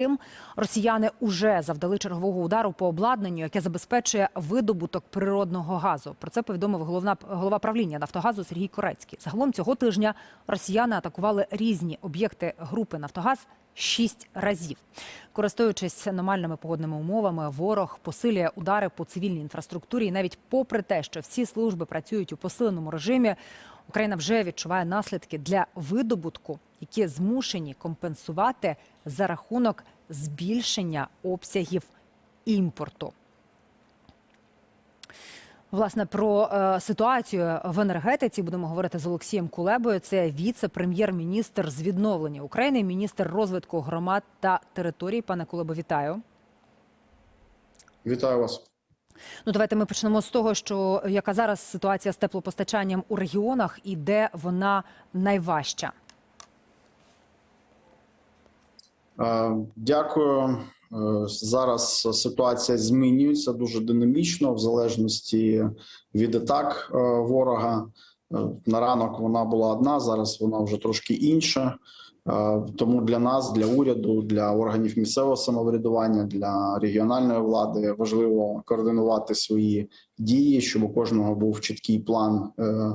Тим росіяни уже завдали чергового удару по обладнанню, яке забезпечує видобуток природного газу. Про це повідомив головна голова правління Нафтогазу Сергій Корецький. Загалом цього тижня росіяни атакували різні об'єкти групи Нафтогаз шість разів. Користуючись аномальними погодними умовами, ворог посилює удари по цивільній інфраструктурі. І навіть попри те, що всі служби працюють у посиленому режимі, Україна вже відчуває наслідки для видобутку, які змушені компенсувати за рахунок збільшення обсягів імпорту. Власне, про е, ситуацію в енергетиці будемо говорити з Олексієм Кулебою. Це віце-прем'єр-міністр з відновлення України, міністр розвитку громад та територій. Пане Кулебо, вітаю. Вітаю вас. Ну, давайте ми почнемо з того, що яка зараз ситуація з теплопостачанням у регіонах і де вона найважча. Е, Дякую. Е, Зараз ситуація змінюється дуже динамічно, в залежності від атак е, ворога. Е, На ранок вона була одна, зараз вона вже трошки інша. Е, Тому для нас, для уряду, для органів місцевого самоврядування, для регіональної влади важливо координувати свої дії, щоб у кожного був чіткий план е,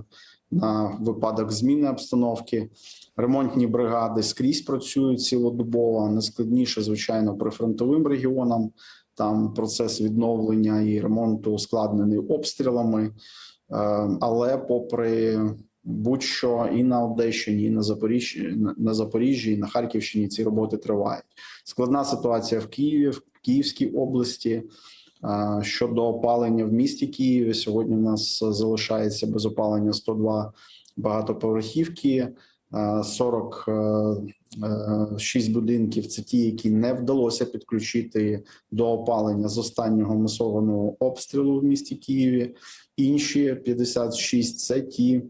на випадок зміни обстановки. Ремонтні бригади скрізь працюють цілодобово. Найскладніше, звичайно, прифронтовим регіонам. Там процес відновлення і ремонту ускладнений обстрілами. Е, Але, попри будь-що і на Одещині, і на Запоріжжі, на- Запоріжжі, і на Харківщині ці роботи тривають. Складна ситуація в Києві, в Київській області. Е, Щодо опалення в місті Києві, сьогодні в нас залишається без опалення 102 багатоповерхівки. Е, 46 будинків це ті, які не вдалося підключити до опалення з останнього масованого обстрілу в місті Києві. Інші 56 – це ті,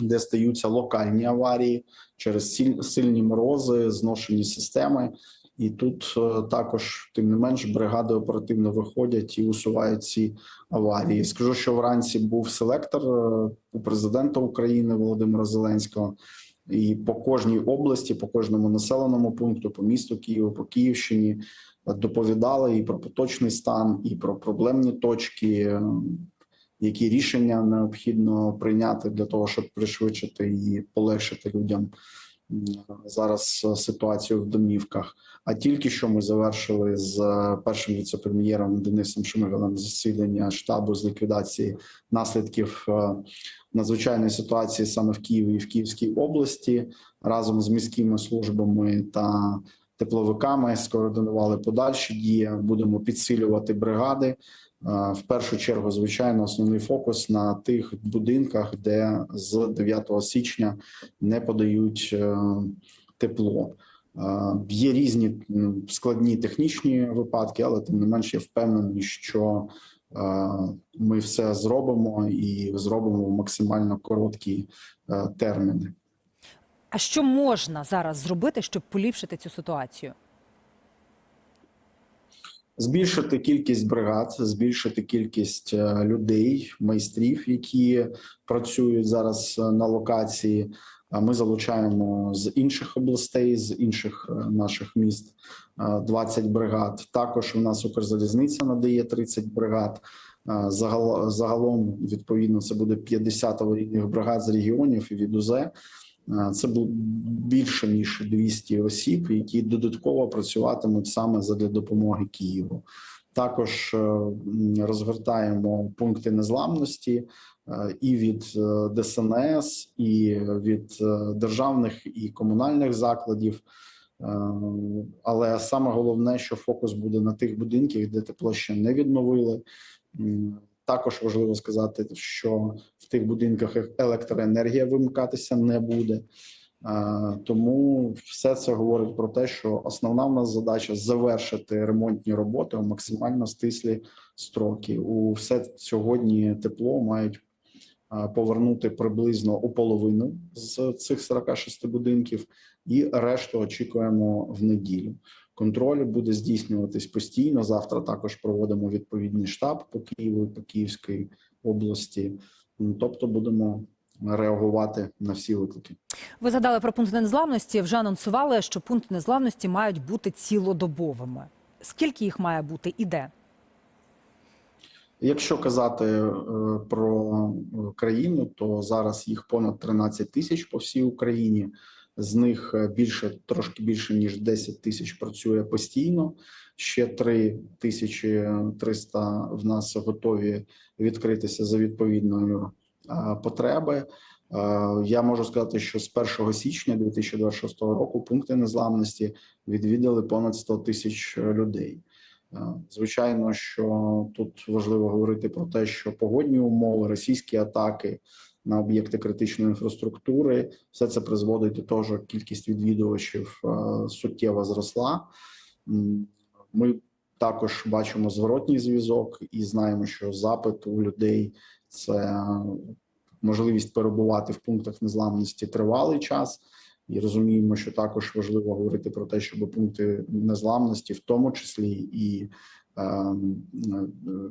де стаються локальні аварії через сильні морози, зношені системи. І тут е, також, тим не менш, бригади оперативно виходять і усувають ці аварії. Скажу, що вранці був селектор е, у президента України Володимира Зеленського. І по кожній області, по кожному населеному пункту, по місту Києву, по Київщині е, доповідали і про поточний стан, і про проблемні точки, які рішення необхідно прийняти для того, щоб пришвидшити і полегшити людям зараз е, ситуацію в домівках. А тільки що ми завершили з е, першим віце-прем'єром Денисом Шмигалем засідання штабу з ліквідації наслідків е, надзвичайної ситуації саме в Києві і в Київській області разом з міськими службами та тепловиками скоординували подальші дії. Будемо підсилювати бригади. Е, В першу чергу, звичайно, основний фокус на тих будинках, де з 9 січня не подають е, тепло. Е, Є різні складні технічні випадки, але тим не менш я впевнений, що ми все зробимо і зробимо в максимально короткі терміни. А що можна зараз зробити, щоб поліпшити цю ситуацію? Збільшити кількість бригад, збільшити кількість е, людей, майстрів, які працюють зараз е, на локації. Ми залучаємо з інших областей, з інших е, наших міст е, 20 бригад. Також у нас Укрзалізниця надає 30 бригад. Загалом відповідно це буде 50 аварійних бригад з регіонів і від УЗЕ. Е, Це більше ніж 200 осіб, які додатково працюватимуть саме задля допомоги Києву. Також е, розгортаємо пункти незламності е, і від ДСНС, і від державних і комунальних закладів. Але саме головне, що фокус буде на тих будинках, де тепло ще не відновили. Також важливо сказати, що в тих будинках електроенергія вимикатися не буде. Е, Тому все це говорить про те, що основна в нас задача завершити ремонтні роботи у максимально стислі строки. У все сьогодні тепло мають е, повернути приблизно у половину з цих 46 будинків, і решту очікуємо в неділю. Контроль буде здійснюватись постійно. Завтра також проводимо відповідний штаб по Києву і по Київській області. Тобто будемо реагувати на всі виклики. Ви згадали про пункт незламності. Вже анонсували, що пункти незламності мають бути цілодобовими. Скільки їх має бути і де? Якщо казати е, про е, країну, то зараз їх понад 13 тисяч по всій Україні. З них е, більше трошки більше ніж 10 тисяч працює постійно. Ще 3 тисячі 300 в нас готові відкритися за відповідною е, потреби. Е, Я можу сказати, що з 1 січня 2026 року пункти незламності відвідали понад 100 тисяч людей. Е, Звичайно, що тут важливо говорити про те, що погодні умови, російські атаки на об'єкти критичної інфраструктури, все це призводить до того, що кількість відвідувачів е, суттєво зросла. Ми також бачимо зворотній зв'язок і знаємо, що запит у людей це можливість перебувати в пунктах незламності тривалий час. І розуміємо, що також важливо говорити про те, щоб пункти незламності, в тому числі і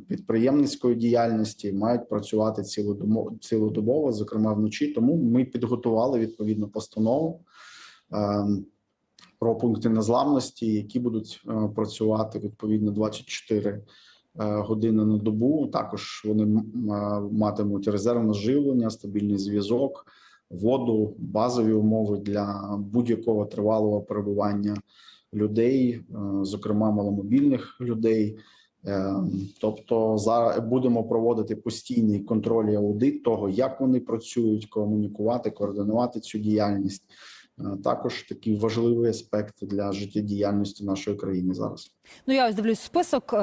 підприємницької діяльності, мають працювати цілодобово, цілодобово, зокрема вночі. Тому ми підготували відповідну постанову е, про пункти незламності, які будуть е, працювати відповідно 24 е, години на добу. Також вони е, матимуть резервне живлення, стабільний зв'язок воду, базові умови для будь-якого тривалого перебування людей, е, зокрема маломобільних людей. Е, Тобто, зараз будемо проводити постійний контроль і аудит того, як вони працюють, комунікувати, координувати цю діяльність. Е, Також такий важливий аспект для життєдіяльності нашої країни зараз. Ну я ось дивлюсь список е,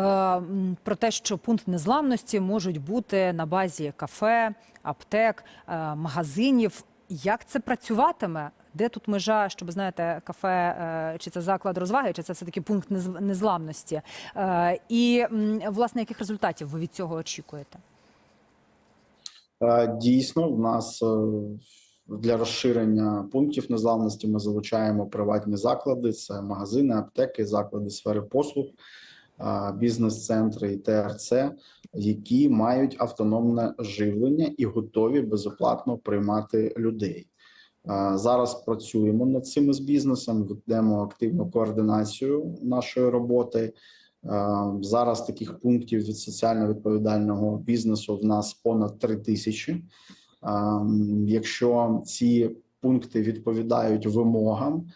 про те, що пункт незламності можуть бути на базі кафе, аптек, е, магазинів. Як це працюватиме? Де тут межа, щоб знаєте, кафе е, чи це заклад розваги, чи це все таки пункт незламності? Е, і власне яких результатів ви від цього очікуєте? Е, Дійсно, в нас для розширення пунктів незламності ми залучаємо приватні заклади: це магазини, аптеки, заклади сфери послуг, бізнес-центри і ТРЦ, які мають автономне живлення і готові безоплатно приймати людей. Зараз працюємо над цим з бізнесом, ведемо активну координацію нашої роботи. Зараз таких пунктів від соціально відповідального бізнесу в нас понад три тисячі. Якщо ці пункти відповідають вимогам,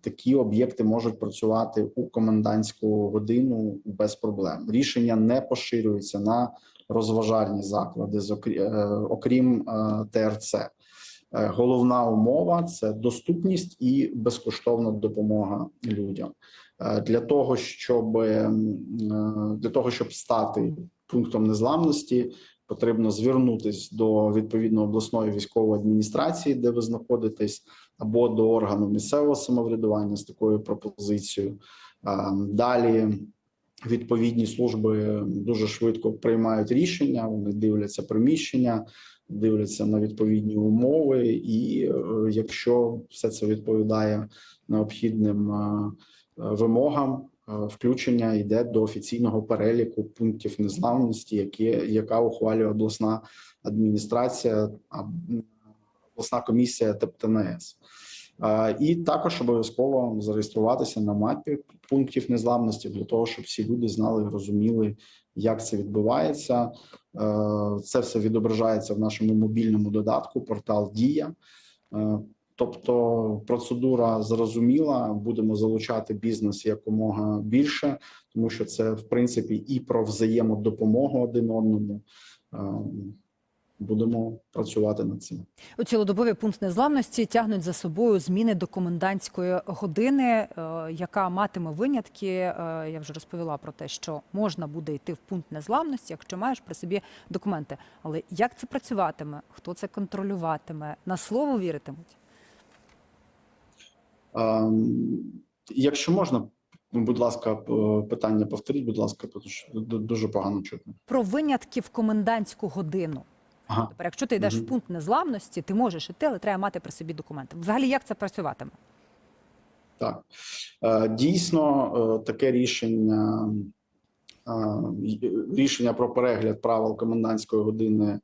такі об'єкти можуть працювати у комендантську годину без проблем. Рішення не поширюється на розважальні заклади, е, окрім е, ТРЦ. Е, Головна умова це доступність і безкоштовна допомога людям. Для того щоб для того, щоб стати пунктом незламності, потрібно звернутись до відповідної обласної військової адміністрації, де ви знаходитесь, або до органу місцевого самоврядування з такою пропозицією. Далі відповідні служби дуже швидко приймають рішення. Вони дивляться приміщення, дивляться на відповідні умови, і е, якщо все це відповідає необхідним е, вимогам, включення йде до офіційного переліку пунктів незламності, які яка ухвалює обласна адміністрація, обласна комісія ТЕПТНС. Е, І також обов'язково зареєструватися на мапі пунктів незламності для того, щоб всі люди знали і розуміли, як це відбувається. Е, Це все відображається в нашому мобільному додатку, портал Дія. Тобто процедура зрозуміла, будемо залучати бізнес якомога більше, тому що це в принципі і про взаємодопомогу один одному. Будемо працювати над цим. У цілодобові пункт незламності тягнуть за собою зміни до комендантської години, е, яка матиме винятки. Е, Я вже розповіла про те, що можна буде йти в пункт незламності, якщо маєш при собі документи. Але як це працюватиме? Хто це контролюватиме? На слово віритимуть? Ем, Якщо можна, будь ласка, питання повторіть, будь ласка, тому що дуже погано чутно. Про винятки в комендантську годину. Ага. Тепер, якщо ти йдеш Мгм. в пункт незламності, ти можеш іти, але треба мати при собі документи. Взагалі, як це працюватиме? Так Е, дійсно, е, таке рішення е, рішення про перегляд правил комендантської години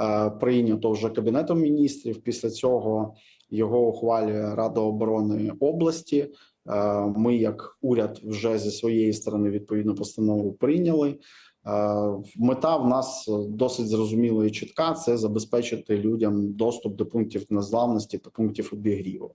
е, прийнято вже кабінетом міністрів. Після цього його ухвалює Рада оборони області. Е, Ми, як уряд, вже зі своєї сторони відповідну постанову прийняли. Е, Мета в нас досить зрозуміла і чітка: це забезпечити людям доступ до пунктів незламності та пунктів обігріву.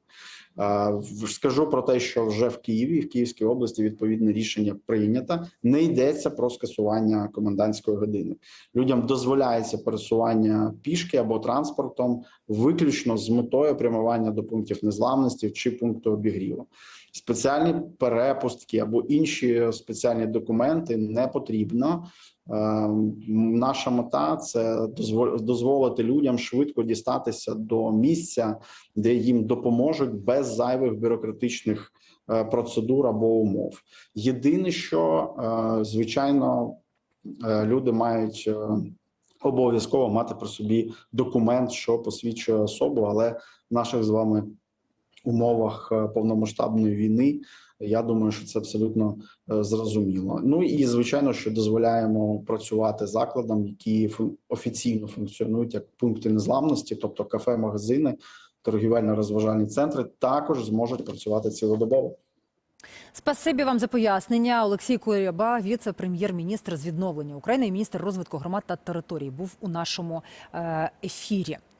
Е, Скажу про те, що вже в Києві, в Київській області, відповідне рішення прийнято. Не йдеться про скасування комендантської години. Людям дозволяється пересування пішки або транспортом, виключно з метою прямування до пунктів незламності чи пункту обігріву. Спеціальні перепустки або інші спеціальні документи не потрібно. Е, Наша мета це дозвол- дозволити людям швидко дістатися до місця, де їм допоможуть без зайвих бюрократичних е, процедур або умов. Єдине, що е, звичайно люди мають обов'язково мати при собі документ, що посвідчує особу, але наших з вами умовах е, повномасштабної війни. Я думаю, що це абсолютно е, зрозуміло. Ну і звичайно, що дозволяємо працювати закладам, які офіційно функціонують як пункти незламності, тобто кафе, магазини, торгівельно-розважальні центри, також зможуть працювати цілодобово. Спасибі вам за пояснення. Олексій Куряба, віце-прем'єр-міністр з відновлення України і міністр розвитку громад та територій, був у нашому е, ефірі.